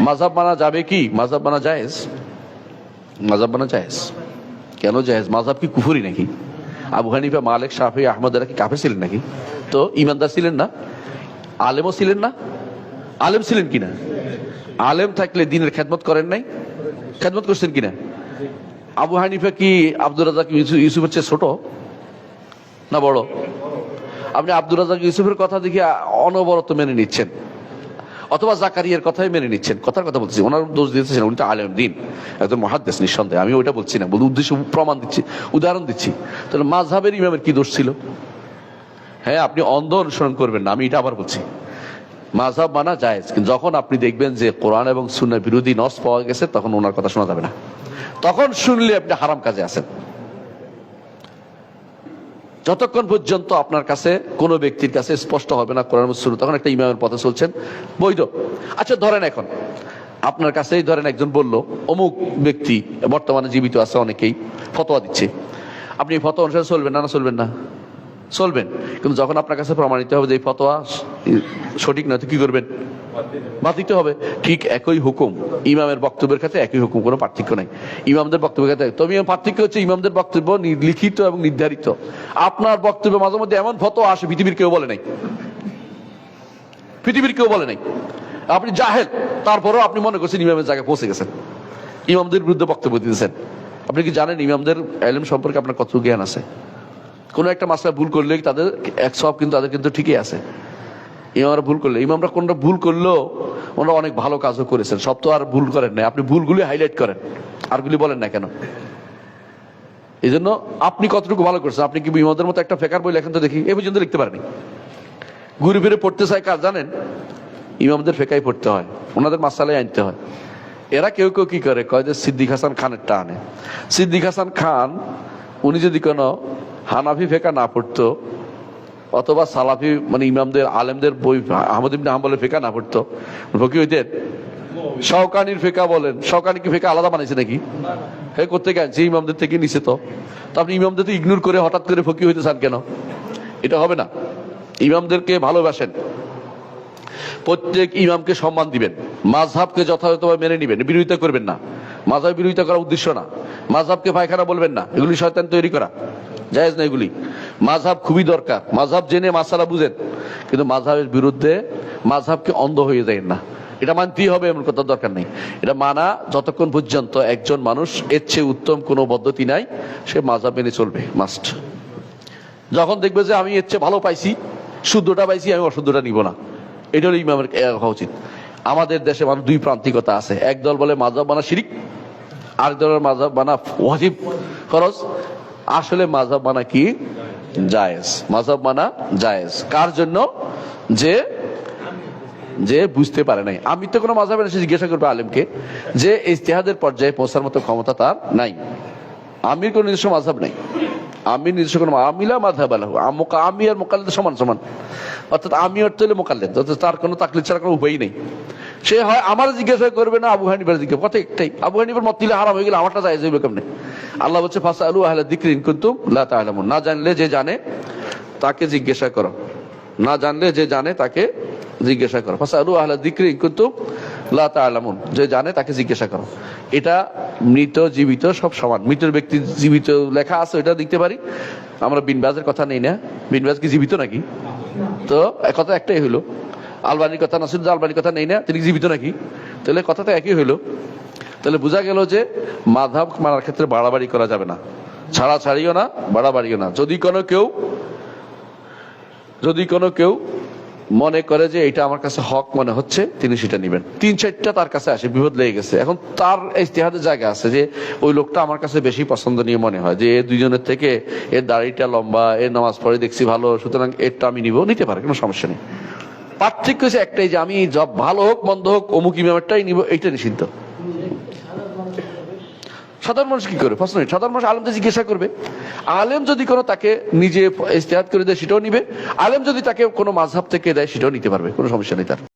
মাজাব মানা যাবে কি? মাজাব মানা জায়েজ? মাজাব মানা জায়েজ। কেন জায়েজ? মাজাব কি কুফুরি নাকি? আবু হানিফা, মালিক, শাফি আহমদ এরা কি কাফে ছিলেন নাকি? তো ইমানদার ছিলেন না? আলেমও ছিলেন না? আলেম ছিলেন কিনা? আলেম থাকলে দিনের খেদমত করেন নাই? খেদমত করছেন কিনা? আবু হানিফা কি আব্দুর রাজাক ইউসুফ- ইউসুফের চেয়ে ছোট? না বড়? আপনি আব্দুর রাজাক ইউসুফের কথা দেখে অনবরত মেনে নিচ্ছেন। অথবা জাকারিয়ার কথাই মেনে নিচ্ছেন। কথার কথা বলছি ওনার দোষ দিতেছেন, উনি তো আলেম দিন একজন মহাদ্দেশ নিঃসন্দেহে। আমি ওইটা বলছি না, বলি উদ্দেশ্য, প্রমাণ দিচ্ছি, উদাহরণ দিচ্ছি। তাহলে মাঝহাবের ইমামের কি দোষ ছিল? হ্যাঁ আপনি অন্ধ অনুসরণ করবেন না, আমি এটা আবার বলছি। মাঝহাব মানা যায় কিন্তু যখন আপনি দেখবেন যে কোরআন এবং সুন্নাহ বিরোধী নস পাওয়া গেছে, তখন ওনার কথা শোনা যাবে না। তখন শুনলে আপনি হারাম কাজে আছেন যতক্ষণ পর্যন্ত আপনার কাছে কোনো ব্যক্তির কাছে স্পষ্ট হবে না কোরআন সুন্নাহ, তখন একটা ইমামের পথে চলছেন বৈধ। আচ্ছা ধরেন এখন, আপনার কাছেই ধরেন একজন বলল, অমুক ব্যক্তি, বর্তমানে জীবিত আছে অনেকেই, ফতোয়া দিচ্ছে। আপনি ফতোয়া অনুসারে চলবেন না না চলবেন না? চলবেন। কিন্তু যখন আপনার কাছে প্রমাণিত হবে যে এই ফতোয়া সঠিক নয়, তো কি করবেন? বাদ দিতে হবে। ঠিক একই হুকুম। ইমামের বক্তব্যের ক্ষেত্রে একই হুকুম, কোনো পার্থক্য নাই। ইমামদের বক্তব্যের ক্ষেত্রে তবে পার্থক্য হচ্ছে ইমামদের বক্তব্য লিখিত এবং নির্ধারিত। আপনার বক্তব্য মাঝে মধ্যে এমন ফতোয়া আসে, পৃথিবীর কেউ বলে নাই। পৃথিবীর কেউ বলে নাই। আপনি জাহেদ তারপরেও আপনি মনে করছেন ইমামের জায়গায় পৌঁছে গেছেন। ইমামদের বিরুদ্ধে বক্তব্য দিতেছেন। আপনি কি জানেন ইমামদের এলম সম্পর্কে আপনার কত জ্ঞান আছে? কোনো একটা মাসলা ভুল করলে তাদের এক সব কিন্তু তাদের কিন্তু ঠিকই আছে। ইমামরা ভুল করলে। ইমামরা কোনটা ভুল করলেও ওনারা অনেক ভালো কাজও করেছেন। সব তো আর ভুল করেন না আপনি ভুলগুলি হাইলাইট করেন। আরগুলি বলেন না কেন? এই জন্য আপনি কতটুকু ভালো করছেন? আপনি কি ইমামদের মতো একটা ফেকার বই লেখেন তো দেখি। এ পর্যন্ত লিখতে পারেনি। ঘুরে ফিরে পড়তে চায় কাজ জানেন? ইমামদের ফেকাই পড়তে হয়। ওনাদের মাসালাই আনতে হয়। এরা কেউ কেউ কি করে? কয় যে সিদ্দিক হাসান খানেরটা আনে। সিদ্দিক হাসান খান, উনি যদি কোনো হানাফি ফেকা না পড়তো অথবা সালাফি মানে ইমামদের, আলেমদের বই, আহমদ ইবনে হাম্বলের ফেকা না পড়তো? ফকি হইতেন শওকানির ফেকা বলেন। শওকানি কি ফেকা আলাদা বানাইছে নাকি? হে করতে গেছে ইমামদের থেকে নিছে তো। তো আপনি ইমামদের তো ইগনোর করে হঠাৎ করে ফকি হইতে চান কেন? এটা হবে না। ইমামদেরকে ভালোবাসেন। প্রত্যেক ইমামকে সম্মান দিবেন। মাঝহাবকে যথাযথভাবে মেনে নিবেন। বিরোধিতা করবেন না। মাঝহাব বিরোধিতা করার উদ্দেশ্য না। মাঝহাবকে পায়খানা বলবেন না। এগুলি শয়তান তৈরি করা। জায়েজ না এগুলি। মাঝহাব খুবই দরকার। মাঝহাব জেনে মাসালা বুঝেন। কিন্তু মাঝহাবের বিরুদ্ধে মাঝহাবকে অন্ধ হয়ে যায় না। এটা মানতেই হবে, এমন কথা দরকার নেই। এটা মানা যতক্ষণ পর্যন্ত একজন মানুষ এর চেয়ে উত্তম কোনো পদ্ধতি নাই, সে মাঝহাব মেনে চলবে। মাস্ট যখন দেখবে যে আমি এর চেয়ে ভালো পাইছি, শুদ্ধটা পাইছি, আমি অশুদ্ধটা নিব না। এটা হলো ইমামের হওয়া উচিত। আমাদের দেশে মানুষ দুই প্রান্তিকতা আছে। এক দল বলে মাজাব বানা শিরিক আর দলের মাজাব বানা ওয়াজিব খরচ। আসলে মাজাব বানা কি? জায়েজ। মাজাব মানা জায়েজ। কার জন্য? যে যে বুঝতে পারে নাই। আমি তো কোনো মাজাবের এসে জিজ্ঞাসা করব আলেমকে যে ইস্তেহাদের পর্যায়ে পৌঁছার মতো ক্ষমতা তার নাই। আমির কোনো নিজস্ব মাঝাব নাই। আমি নিজস্ব কোনো আমিলা আমুকা আমি আর মোকাল্লেদ সমান সমান। অর্থাৎ আমি অর্থ হলে মোকাল্লেদ। অর্থাৎ তার কোনো তাকলিদ ছাড়া কোনো উপায় নেই। সে হয় আমার জিজ্ঞাসা করবে না, আবু হানিফার জিজ্ঞাসা। কথা একটাই। আবু হানিফার মত দিলে হারাম হয়ে গেলে আমারটা যায় যাবে কেমনে? আল্লাহ বলছে ফাসা আলু আহলা দিকরিন তাআলামুন না জানলে যে জানে, তাকে জিজ্ঞাসা করো। না জানলে যে জানে, তাকে জিজ্ঞাসা করো। ফাসা আলু আহলা দিকরিন কুন্তুম লা তাআলামুন যে জানে, তাকে জিজ্ঞাসা করো। এটা মৃত, জীবিত, সব সমান। মৃতের ব্যক্তি জীবিত লেখা আছে ওটা দেখতে পারি। আমরা বিনবাজের কথা নেই না। বিনবাজ কি জীবিত নাকি? তো কথা একটাই হলো আলবানির কথা নাসিরুদ্দিন আলবানির কথা নেই না, তিনি জীবিত নাকি? তাহলে কথা তো একই হইল। তাহলে বোঝা গেল যে মাধাব মানার ক্ষেত্রে বাড়াবাড়ি করা যাবে না। ছাড়া ছাড়িও না, বাড়াবাড়িও না। যদি কোনো কেউ, যদি কোনো কেউ মনে করে যে এটা আমার কাছে হক মনে হচ্ছে, তিনি সেটা নেবেন। তিন চারটা তার কাছে আসে, বিপদ লেগে গেছে। এখন তার ইস্তেহাদের জায়গা আছে যে ওই লোকটা আমার কাছে বেশি পছন্দ নিয়ে মনে হয়, যে এ দুইজনের থেকে এর দাড়িটা লম্বা এর নামাজ পড়ে দেখছি ভালো, সুতরাং এরটা আমি নিব। নিতে পারে, কোনো সমস্যা নেই। পার্থক্য হচ্ছে একটাই যে আমি জব ভালো হোক, মন্দ হোক, অমুক ইমামেরটাই নিব, এইটা নিষিদ্ধ। সাধারণ মানুষ কি করবে প্রশ্ন। সাধারণ মানুষ আলেমদের জিজ্ঞাসা করবে, আলেম যদি কোনো তাকে নিজে ইস্তেহাত করে দেয়, সেটাও নিবে আলেম যদি তাকে কোনো মাঝহাব থেকে দেয়, সেটাও নিতে পারবে, কোনো সমস্যা নেই তার